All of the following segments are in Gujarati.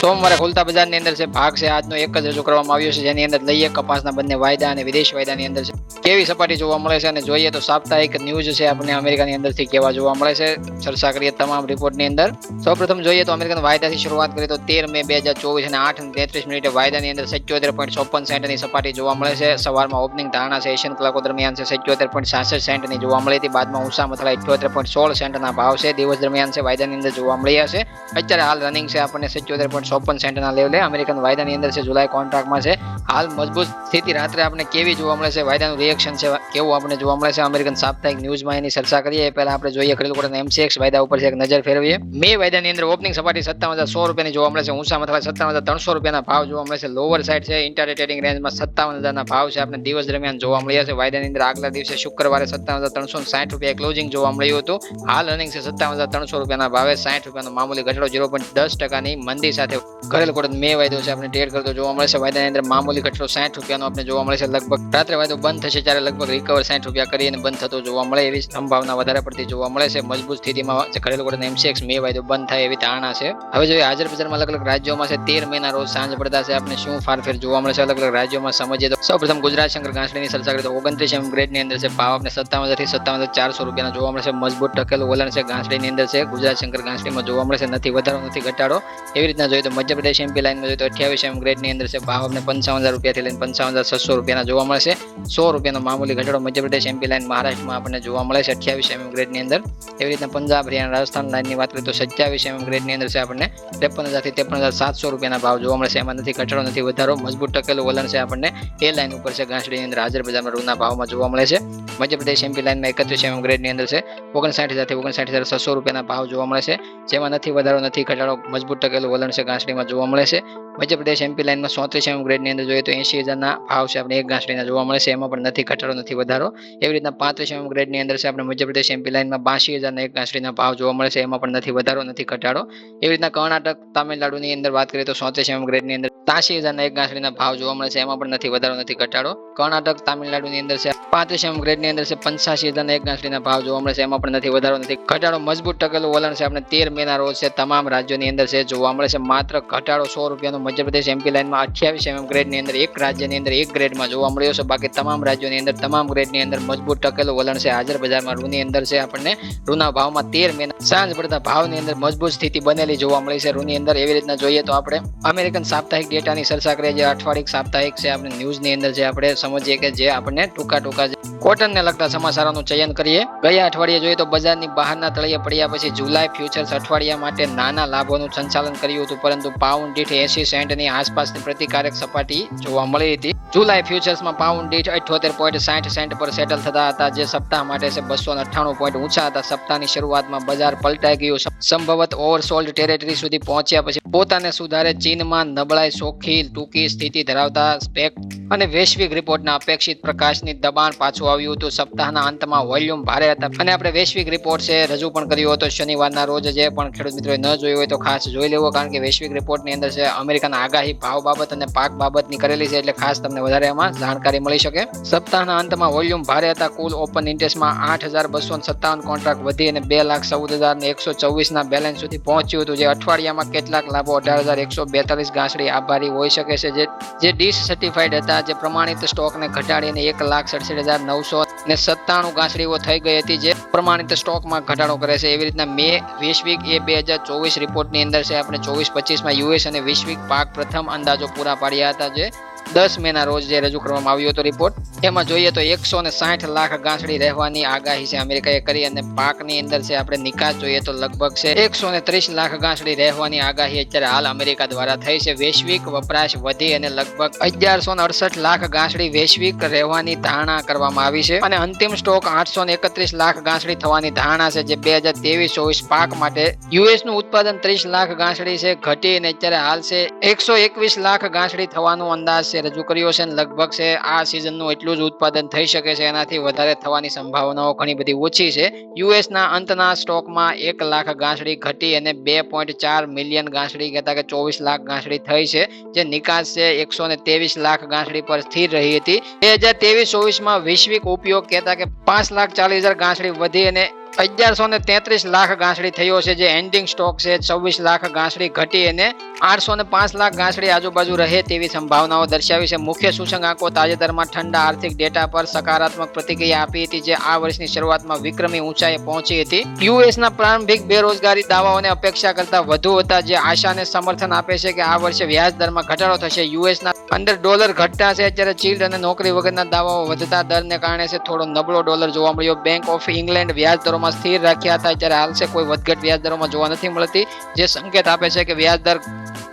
સોમવારે ખુલતા બજારની અંદર છે ભાગ છે, આજનો એક જ રજૂ કરવામાં આવ્યો છે, જેની અંદર લઈએ કપાસના બંને વાયદા અને વિદેશ વાયદાની અંદર છે. કેવી સપાટી જોવા મળે છે અને જોઈએ તો સાપ્તાહિક ન્યૂઝ છે આપણને અમેરિકાની અંદરથી કેવા જોવા મળે છે. ચર્ચા કરીએ તમામ રિપોર્ટની અંદર. સૌપ્રથમ જોઈએ તો અમેરિકન વાયદાથી શરૂઆત કરીએ તો તેર મે બે હજાર ચોવીસ અને આઠ તેત્રીસ મિનિટે વાયદાની અંદર સત્યોતેર પોઈન્ટ ચોપન સેન્ટની સપાટી જોવા મળે છે. સવારમાં ઓપનિંગ ધારણા છે, એશિયન કલાકો દરમિયાન છે, સત્યોતેર પોઈન્ટ સાસઠ સેન્ટની જોવા મળી હતી. બાદમાં ઊંચા મથલા ઇઠ્યોતેર પોઈન્ટ સોળ સેન્ટના ભાવ છે. દિવસ દરમિયાન છે, વાયદાની અંદર જોવા મળ્યા છે. અત્યારે હાલ રનિંગ છે, આપણને સત્યોતેર પોઈન્ટ ચોપન સેન્ટના લેવલે અમેરિકન વાયદાની અંદર છે જુલાઈ કોન્ટ્રાક્ટમાં છે. હાલ મજબૂત સ્થિતિ રાત્રે આપણે કેવી જોવા મળે છે, વાયદાનું રિએક્શન છે, કેવું આપણે જોવા મળે છે, અમેરિકન સાપ્તાહિક ન્યૂઝમાં એની ચર્ચા કરીએ. પહેલા આપણે જોઈએ ખરીદ કોટના એમસીએક્સ વાયદા ઉપર છે, એક નજર ફેરવીએ. મે વાયદાની અંદર ઓપનિંગ સપાટી સત્તાવન હજાર સો રૂપિયાની જોવા મળે છે ઊંચા મથલા સત્તાવન હજાર ત્રણસો રૂપિયાના ભાવ જોવા મળે છે લોવર સાઇડ છે ઇન્ટર ટ્રેડિંગ રેન્જમાં સત્તાવન હજારના ભાવ છે, આપણે દિવસ દરમિયાન જોવા મળ્યા છે, વાયદાની અંદર આગલા દિવસે શુક્રવારે સત્તાવન હજાર ત્રણસો સાઠ રૂપિયા ક્લોઝિંગ જોવા મળ્યું હતું. હાલ રનિંગ છે સત્તાવન હજાર ત્રણસો રૂપિયાના ભાવે, સાઠ રૂપિયાનો મામૂલી ઘટાડો ઝીરો પોઈન્ટ દસ ટકાની મંદી સાથે ઘરેલ કોટન મે વાયદો છે, આપણે ટ્રેડ કરતો જોવા મળે છે, વાયદાની અંદર મામૂલી ઘટાડો સાઠ રૂપિયાનો આપણે જોવા મળે છે. લગભગ રાત્રે વાયદો બંધ થશે ત્યારે લગભગ રિકવર સાઠ રૂપિયા કરીને બંધ થતો જોવા મળે એવી સંભાવના વધારે પડતી જોવા મળે છે. મજબૂત સ્થિતિમાં ઘરેલું કોટન એમસીએક્સ મે વાયદો બંધ થાય એવી ધારણા છે. હવે જોઈએ હાજર બજારમાં અલગ અલગ રાજ્યોમાં છે. તેર મહિના રોજ સાંજ પડતા છે. આપણે શું ફારફેર જોવા મળે છે? અલગ અલગ રાજ્યોમાં સમજીએ તો સૌપ્રથમ ગુજરાત શંકર ઘાસડીની ચર્ચા કરીએ તો ઓગણત્રીસ એમ ગ્રેડની અંદર છે. ભાવ આપણે સત્તાવનથી સત્તાવન ચારસો રૂપિયાના જોવા મળે છે. મજબૂત ટકેલું વલણ છે ઘાસડીની અંદર છે. ગુજરાત શંકર ઘાસડીમાં જોવા મળે છે. નથી વધારો, નથી ઘટાડો. એવી રીતના જોઈએ તો મધ્યપ્રદેશ એમપી લાઇનમાં જોઈએ તો અઠ્યાવીસ એમ ગ્રેડની અંદર છે. ભાવ આપણે પંચાવન હજાર રૂપિયાથી લઈને પંચાવન હજાર છસો રૂપિયાના જોવા મળશે સો રૂપિયાનો મામૂલી ઘટાડો મધ્યપ્રદેશ એમપી લાઈન મહારાષ્ટ્રમાં આપણને જોવા મળે છે. અઠ્યાવીસ એમએમ ગ્રેડની અંદર. એવી રીતના પંજાબ, હરિયાણા, રાજસ્થાન લાઈનની વાત કરીએ તો સત્યાવીસ એમએમ ગ્રેડની અંદર છે આપણને. ત્રેપન હજારથી ત્રેપન હજાર સાતસો રૂપિયાના ભાવ જોવા મળશે એમાં નથી ઘટાડો, નથી વધારો. મજબૂત ટકેલું વલણ છે આપણને. એ લાઈન ઉપર છે ઘાસડીની અંદર. હાજર બજારમાં રૂના ભાવમાં જોવા મળે છે. મધ્યપ્રદેશ એમપી લાઈનમાં એકત્રીસ એમ ગ્રેડની અંદર છે. ઓગણસાઠ હજારથી ઓગણસાઠ હજાર છસો રૂપિયાના ભાવ જોવા મળે છે. જેમાં નથી વધારો, નથી ઘટાડો, મજબૂત ટકેલું વલણ છે ઘાસડીમાં જોવા મળે છે. મધ્યપ્રદેશ એમપી લાઈનમાં સોત્રીસ એમ ગ્રેડની અંદર જોઈએ તો એંશી હજારના ભાવ છે, આપણે એક ઘાસડીના જોવા મળે છે. એમાં પણ નથી, ઘટાડો નથી, વધારો. એવી રીતના પાંત્રીસ એમ ગ્રેડની અંદર છે, આપણે મધ્યપ્રદેશ એમપી લાઇનમાં બાસી હજારના એક ઘાસડીના ભાવ જોવા મળે છે. એમાં પણ નથી, વધારો, નથી, ઘટાડો. એવી રીતના કર્ણાટક, તામિલનાડુની અંદર વાત કરીએ તો સોત્રીસ એમ ગ્રેડની અંદર ત્યાસી હજારના એક ઘાસડીના ભાવ જોવા મળે છે. એમાં પણ નથી, વધારો, નથી, ઘટાડો. કર્ણાટક, તામિલનાડુની અંદર છે પાંત્રીસ એમ ગ્રેડની અંદર છે પંચાસી હજારના એક ઘાસડીના ભાવ જોવા મળે છે. એમાં પણ નથી, વધારો, નથી, ઘટાડો. મજબૂત ટકેલું વલણ છે, આપણે તેર મેના રોજ છે, તમામ રાજ્યોની અંદર છે, જોવા મળે છે. માત્ર ઘટાડો સો રૂપિયાનો મધ્યપ્રદેશ એમપી લાઇનમાં અઠ્યાવીસ એમ ગ્રેડની અંદર એક રાજ્યની અંદર એક ગ્રેડમાં જોવા મળ્યો છે. બાકી તમામ રાજ્યોની અંદર તમામ ગ્રેડની અંદર મજબૂત ટકેલું વલણ છે. હાજર બજારમાં રૂની અંદર છે. આપણને રૂના ભાવમાં તેર મહિના સાંજ પડતા ભાવની અંદર મજબૂત સ્થિતિ બનેલી જોવા મળી છે. રૂની અંદર એવી રીતના જોઈએ તો આપણે અમેરિકન સાપ્તાહિક ડેટાની ચર્ચા કરીએ જે અઠવાડિક સાપ્તાહિક છે આપણે ન્યૂઝની અંદર જે આપણે સમજીએ કે જે આપણને ટૂંકા ટૂંકા કોટનને લગતા સમાચારોનું ચયન કરીએ. ગયા અઠવાડિયે જોઈએ તો બજારની બહારના તળિયે પડ્યા પછી જુલાઈ ફ્યુચર્સ અઠવાડિયા માટે નાના લાભોનું સંચાલન કર્યું હતું. પરંતુ પાઉન્ડ દીઠ એસી સેન્ટની આસપાસની પ્રતિકારક સપાટી જોવા મળી હતી. જુલાઈ ફ્યુચર્સમાં પાઉન્ડ દીઠ અઠ્યોતેર પોઈન્ટ સાઠ સેન્ટ પર સેટલ થતા હતા, જે સપ્તાહ માટે છે બસો અઠ્ઠાણું પોઈન્ટ ઊંચા હતા. સપ્તાહની શરૂઆતમાં બજાર પલટાઈ ગયું સંભવત ઓવરસોલ્ડ ટેરેટરી સુધી પહોંચ્યા પછી પોતાને સુધારે ચીનમાં નબળાઈ ચોખ્ખી ટૂંકી સ્થિતિ ધરાવતા સ્પેક અને વૈશ્વિક રિપોર્ટના અપેક્ષિત પ્રકાશની દબાણ પાછું આવ્યું હતું. સપ્તાહના અંતમાં વોલ્યુમ ભારે હતા. અને આપણે વૈશ્વિક રિપોર્ટ છે રજૂ પણ કર્યો હતો. શનિવારના રોજ જે પણ ખેડૂત મિત્રોએ ન જોયું હોય તો ખાસ જોઈ લેવો, કારણ કે વૈશ્વિક રિપોર્ટની અંદર છે અમેરિકાના આગાહી ભાવ બાબત અને પાક બાબતની કરેલી છે એટલે ખાસ તમને વધારે એમાં જાણકારી મળી શકે. સપ્તાહના અંતમાં વોલ્યુમ ભારે હતા. કુલ ઓપન ઇન્ટરેસ્ટમાં આઠ હજાર બસો સત્તાવન કોન્ટ્રાક્ટ વધી અને બે લાખ ચૌદ હજાર ને એકસો ચોવીસના બેલેન્સ સુધી પહોંચ્યું હતું. જે અઠવાડિયામાં કેટલાક લાભો અઢાર હજાર એકસો બેતાલીસ ગાંસડી આભારી હોઈ શકે છે. જે જે ડીસ સર્ટિફાઈડ હતા, જે પ્રમાણિત સ્ટોકને ઘટાડીને એક લાખ સડસઠ હજાર નવસો ને સત્તાણું ગાંસડીઓ થઈ ગઈ હતી. જે પ્રમાણિત સ્ટોકમાં ઘટાડો કરે છે. એવી રીતના મે વૈશ્વિક એ બે હજાર ચોવીસ રિપોર્ટની અંદર છે. આપણે ચોવીસ પચીસમાં યુએસ અને વૈશ્વિક પાક પ્રથમ અંદાજો પૂરા પાડ્યા હતા. જે દસ મેના રોજ જે રજૂ કરવામાં આવ્યો હતો રિપોર્ટ એમાં જોઈએ તો એકસો ને સાઠ લાખ ગાંસડી રહેવાની આગાહી છે અમેરિકાએ કરી અને પાકની અંદર છે આપણે નિકાસ જોઈએ તો લગભગ છે એકસો ને ત્રીસ લાખ ગાંસડી રહેવાની આગાહી અત્યારે હાલ અમેરિકા દ્વારા થઈ છે. વૈશ્વિક વપરાશ વધી અને લગભગ અગિયારસો ને અડસઠ લાખ ગાંસડી વૈશ્વિક રહેવાની ધારણા કરવામાં આવી છે અને અંતિમ સ્ટોક આઠસો ને એકત્રીસ લાખ ગાંસડી થવાની ધારણા છે જે બે હજાર ત્રેવીસ ચોવીસ પાક માટે યુએસનું ઉત્પાદન ત્રીસ લાખ ગાંસડી છે. ઘટી અને અત્યારે હાલ છે એકસો એકવીસ લાખ ગાંસડી થવાનો અંદાજ છે. છે, રજૂ કર્યો છે લગભગ છે, આ સિઝનનું એટલું જ ઉત્પાદન થઈ શકે છે, એનાથી વધારે થવાની સંભાવનાઓ ઘણી બધી ઓછી છે. યુએસના અંતના સ્ટોકમાં એક લાખ ગાંસડી ઘટી અને બે પોઈન્ટ ચાર મિલિયન ગાંસડી કહેતા કે ચોવીસ લાખ ગાંસડી થઈ છે, જે નિકાસ છે એકસો ને ત્રેવીસ લાખ ગાંસડી પર સ્થિર રહી હતી. બે હજાર ત્રેવીસ ચોવીસમાં વૈશ્વિક ઉપયોગ કહેતા કે પાંચ લાખ ચાલીસ હજાર ગાંસડી વધી અને અગિયારસો ને તેત્રીસ લાખ ગાંસડી થયો છે, જે એન્ડિંગ સ્ટોક છે, છવ્વીસ લાખ ગાંસડી ઘટી અને આઠસો ને પાંચ લાખ ગાંસડી આજુબાજુ રહે તેવી સંભાવનાઓ દર્શાવી છે. મુખ્ય સૂચકાંકો તાજેતરમાં ઠંડા આર્થિક ડેટા પર સકારાત્મક પ્રતિક્રિયા આપી હતી, જે આ વર્ષની શરૂઆતમાં વિક્રમી ઊંચાઈએ પહોંચી હતી. યુએસના પ્રારંભિક બેરોજગારી દાવાઓને અપેક્ષા કરતા વધુ હતા, જે આશાને સમર્થન આપે છે કે આ વર્ષે વ્યાજ દરમાં ઘટાડો થશે. યુએસના અંદર ડોલર ઘટતા છે, જ્યારે ચીલ્ડ અને નોકરી વગરના દાવાઓ વધતા દરને કારણે છે, થોડો નબળો ડોલર જોવા મળ્યો. બેંક ઓફ ઇંગ્લેન્ડ વ્યાજ દરોમાં સ્થિર રાખ્યા હતા જ્યારે હાલ છે કોઈ વધઘટ વ્યાજ દરોમાં જોવા નથી મળતી. જે સંકેત આપે છે કે વ્યાજ દર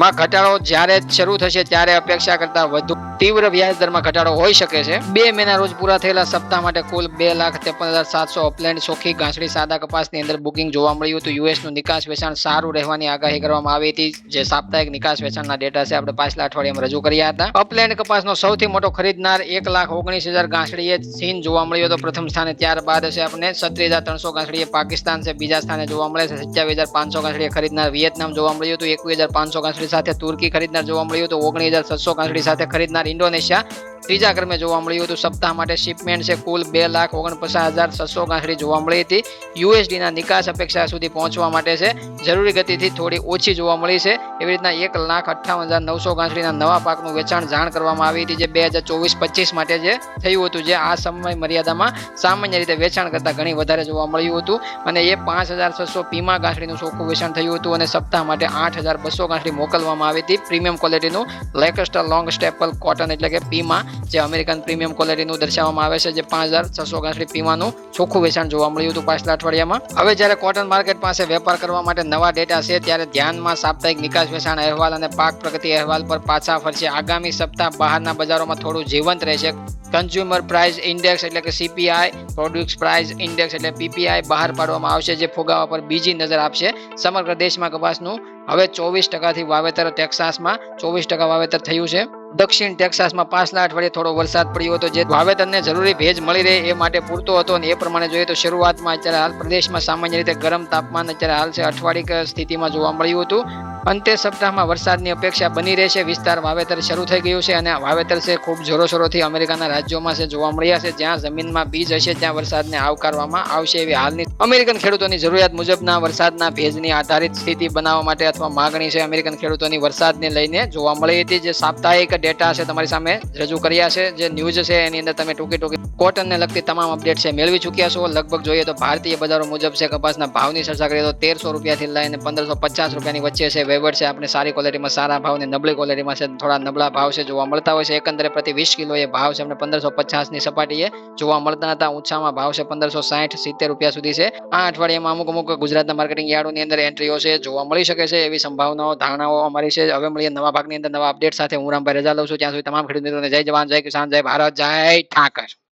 માં ઘટાડો જ્યારે શરૂ થશે ત્યારે અપેક્ષા કરતા વધુ તીવ્ર વ્યાજ દરમાં ઘટાડો હોઈ શકે છે. બે મહિના રોજ પૂરા થયેલા સપ્તાહ માટે કુલ બે લાખ ત્રેપન હજાર સાતસો અપલેન્ડ ચોખ્ખી ઘાસડી સાદા કપાસની અંદર બુકિંગ જોવા મળ્યું હતું. યુએસનું નિકાસ વેચાણ સારું રહેવાની આગાહી કરવામાં આવી હતી. જે સાપ્તાહિક નિકાસ વેચાણના ડેટા છે, આપણે પાછલા અઠવાડિયામાં રજૂ કર્યા હતા. અપલેન્ડ કપાસનો સૌથી મોટો ખરીદનાર એક લાખ ઓગણીસ હજાર ઘાસડીએ ચીન જોવા મળ્યો હતો. પ્રથમ સ્થાને ત્યારબાદ છે, આપણે સત્રીસ હજાર ત્રણસો ઘાસડીએ પાકિસ્તાન છે, બીજા સ્થાને જોવા મળે છે, સત્યાવીસ હજાર પાંચસો ઘાસડીએ ખરીદનાર વિયેતનામ જોવા મળ્યું હતું. એકવીસ હજાર પાંચસો ઘાસડી સાથે તુર્કી ખરીદનાર જોવા મળ્યું હતું. ઓગણીસ હજાર છસો ઘાસડી સાથે ખરીદનાર ઇન્ડોનેશિયા ત્રીજા ક્રમે જોવા મળ્યું હતું, સપ્તાહ માટે શિપમેન્ટ છે કુલ બે લાખ ઓગણપચાસ હજાર છસો ગાંસડી જોવા મળી હતી. યુએસડીના નિકાસ અપેક્ષા સુધી પહોંચવા માટે છે. જરૂરી ગતિથી થોડી ઓછી જોવા મળી છે. એવી રીતના એક લાખ અઠ્ઠાવન હજાર નવસો ગાંસડીના નવા પાકનું વેચાણ જાણ કરવામાં આવી હતી, જે બે હજાર ચોવીસ પચીસ માટે જે થયું હતું, જે આ સમય મર્યાદામાં સામાન્ય રીતે વેચાણ કરતાં ઘણી વધારે જોવા મળ્યું હતું. અને એ પાંચ હજાર છસો પીમા ગાંસડીનું ચોખ્ખું વેચાણ થયું હતું અને સપ્તાહ માટે આઠ હજાર બસો ગાંસડી મોકલવામાં આવી હતી. પ્રીમિયમ ક્વોલિટીનું લેકસ્ટર લોંગ સ્ટેપલ કોટન એટલે કે પીમા જે અમેરિકન પ્રીમિયમ ક્વોલિટીનું દર્શાવવામાં આવે છે, જે પાંચ હજાર છસો ગાંસડી પીવાનું ચોખ્ખું વેચાણ જોવા મળ્યું હતું પાછલા અઠવાડિયામાં. હવે જ્યારે કોટન માર્કેટ પાસે વેપાર કરવા માટે નવા ડેટા છે, ત્યારે ધ્યાનમાં સાપ્તાહિક નિકાસ વેચાણ અહેવાલ અને પાક પ્રગતિ અહેવાલ પર પાછા ફરશે. આગામી સપ્તાહ બહારના બજારોમાં થોડું જીવંત રહેશે. કન્ઝ્યુમર પ્રાઇસ ઇન્ડેક્સ એટલે કે સીપીઆઈ પ્રોડ્યુસ પ્રાઇસ ઇન્ડેક્સ એટલે પીપીઆઈ બહાર પાડવામાં આવશે, જે ફુગાવા પર બીજી નજર આપશે. સમગ્ર દેશમાં કપાસનું હવે ચોવીસ ટકાથી વાવેતર ટેક્સાસમાં ચોવીસ ટકા વાવેતર થયું છે. દક્ષિણ ટેક્સાસમાં પાછલા અઠવાડિયે થોડો વરસાદ પડ્યો હતો. જે વાવેતરને જરૂરી ભેજ મળી રહે એ માટે પૂરતો હતો અને એ પ્રમાણે જોઈએ તો શરૂઆતમાં અત્યારે હાલ પ્રદેશમાં સામાન્ય રીતે ગરમ તાપમાન અત્યારે હાલ છે અઠવાડિક સ્થિતિમાં જોવા મળ્યું હતું. અંતે સપ્તાહમાં વરસાદની અપેક્ષા બની રહેશે. વિસ્તાર વાવેતર શરૂ થઈ ગયું છે અને વાવેતર છે ખૂબ જોરોશોરોથી અમેરિકાના રાજ્યોમાં છે જોવા મળ્યા છે. જ્યાં જમીનમાં બીજ હશે ત્યાં વરસાદને આવકારવામાં આવશે એવી હાલની અમેરિકન ખેડૂતોની જરૂરિયાત મુજબના વરસાદના ભેજની આધારિત સ્થિતિ બનાવવા માટે અથવા માગણી છે અમેરિકન ખેડૂતોની વરસાદને લઈને જોવા મળી હતી જે સાપ્તાહિક ડેટા છે તમારી સામે રજૂ કર્યા છે. જે ન્યૂઝ છે એની અંદર તમે ટૂંકી ટૂંકી કોટનને લગતી તમામ અપડેટ છે મેળવી ચૂક્યા છો. લગભગ જોઈએ તો ભારતીય બજારો મુજબ છે કપાસના ભાવની ચર્ચા કરીએ તો તેરસો રૂપિયાથી લઈને પંદરસો પચાસ રૂપિયાની વચ્ચે છે વહીવટ છે. આપણે સારી ક્વોલિટીમાં સારા ભાવ ને નબળી ક્વોલિટીમાં છે. થોડા નબળા ભાવ છે જોવા મળતા હોય છે. એકંદરે પ્રતિ વીસ કિલો એ ભાવ છે. આપણે પંદરસો પચાસની સપાટીએ જોવા મળતા હતા. ઊંચામાં ભાવ છે પંદરસો સાઠ સિત્તેર રૂપિયા સુધી છે. આ અઠવાડિયામાં અમુક અમુક ગુજરાતના માર્કેટિંગ યાર્ડોની અંદર એન્ટ્રીઓ છે. જોવા મળી શકે છે એવી સંભાવનાઓ, ધારણાઓ અમારી છે. હવે મળીએ નવા ભાગની અંદર, નવા અપડેટ સાથે. હું રામભાઈ રજા લઉં છું, ત્યાં સુધી તમામ ખેડૂત મિત્રોને જય જવાન, જય કિસાન, જય ભારત, જય ઠાકર.